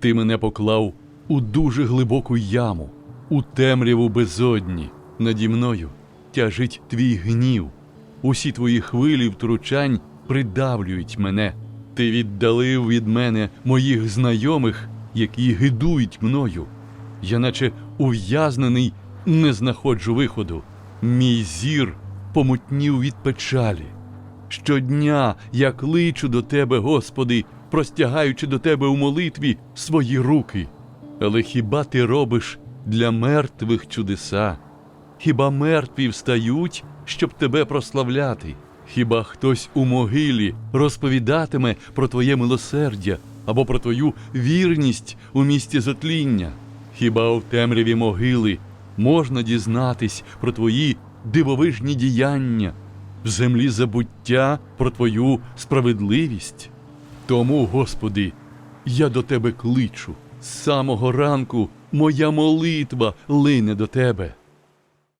Ти мене поклав у дуже глибоку яму, у темряву безодні. Наді мною тяжить твій гнів. Усі твої хвилі втручань придавлюють мене. Ти віддалив від мене моїх знайомих, які гидують мною. Я наче ув'язнений, не знаходжу виходу. Мій зір помутнів від печалі. Щодня я кличу до Тебе, Господи, простягаючи до Тебе у молитві свої руки. Але хіба ти робиш для мертвих чудеса? Хіба мертві встають, щоб тебе прославляти? Хіба хтось у могилі розповідатиме про твоє милосердя або про твою вірність у місті зотління? Хіба в темряві могили можна дізнатись про твої дивовижні діяння, в землі забуття про твою справедливість? Тому, Господи, я до Тебе кличу. З самого ранку моя молитва лине до Тебе.